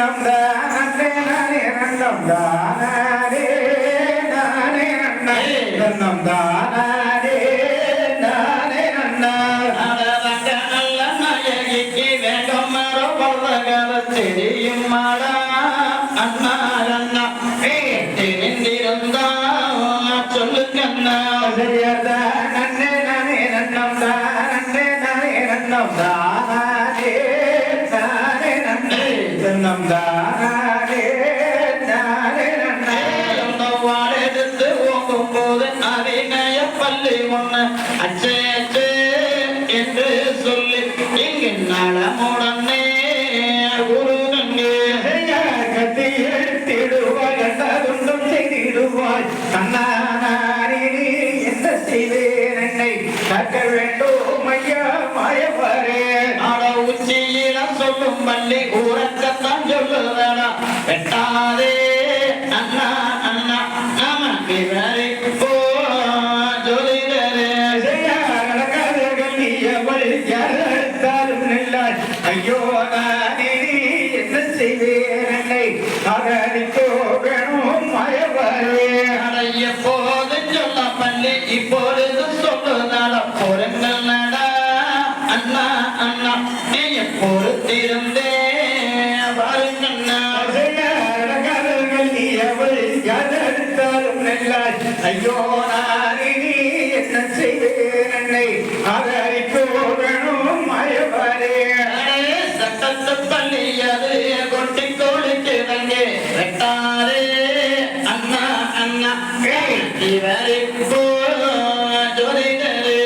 நன்னம் தானே நானே நன்னம் தானே நானே நன்னை நன்னம் தானே நானே நன்னா அழகங்க நல்ல நாயகிக்கு வேண்டும் மரோ பல்லகர தெரியும் மாடா அண்ணா அண்ணா தெரிந்திருந்தா சொல்லுங்கண்ணா. செய்யதா நன்னே நானே நன்னம் தானே நன்னம் தானே நானே நன்னை ஓங்கும் போது அரிநய பள்ளி ஒண்ணு அச்சே அச்சே என்று சொல்லி இங்கு நலமுடனே குருகங்கே கத்தி எடுத்திடுவாய் கண்டதுண்டும் செய்திடுவாய். என்ன என்னை? காக்க வேண்டும் ஐயா மாயவரே. சொல்லும் பள்ளி ஊரக்கத்தான் சொல்லுதடா வெட்டாதே அண்ணா அண்ணா நம விவரி போ ஐயோ என்ன செய்வேன் என்னை காதலிக்கோ வேணும் மாயவரே. அடைய போது சொல்ல பள்ளி இப்பொழுது ஐயோ நானே என்ன செய்வேன் என்னை ஆதரிக்கோ வேணும் மயவரே சட்டத்து பள்ளியது கொட்டி கொடுக்கிறங்கே வெட்டாரே அண்ணா அண்ணா. இவரை போ ஜோதிடரே.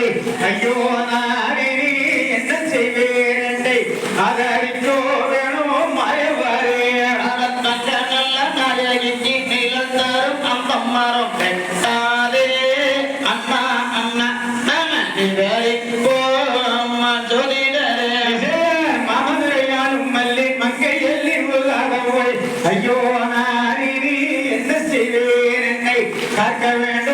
போகவில்லை ஐயோ நானே என்ன செய்வேன் என்னை ஆதரிக்கோ வேணும் மயவரே நல்ல நாயகிக்கு நிலந்தரும் அந்த மரம் வெட்டாதே. அண்ணா அண்ணா நம்ம இவரை போம் ஜோதிடரே மாமதுரையாலும் மல்லி மங்கை எல்லி ஐயோ என்ன செய்வேன் என்னை காக்க வேண்டும்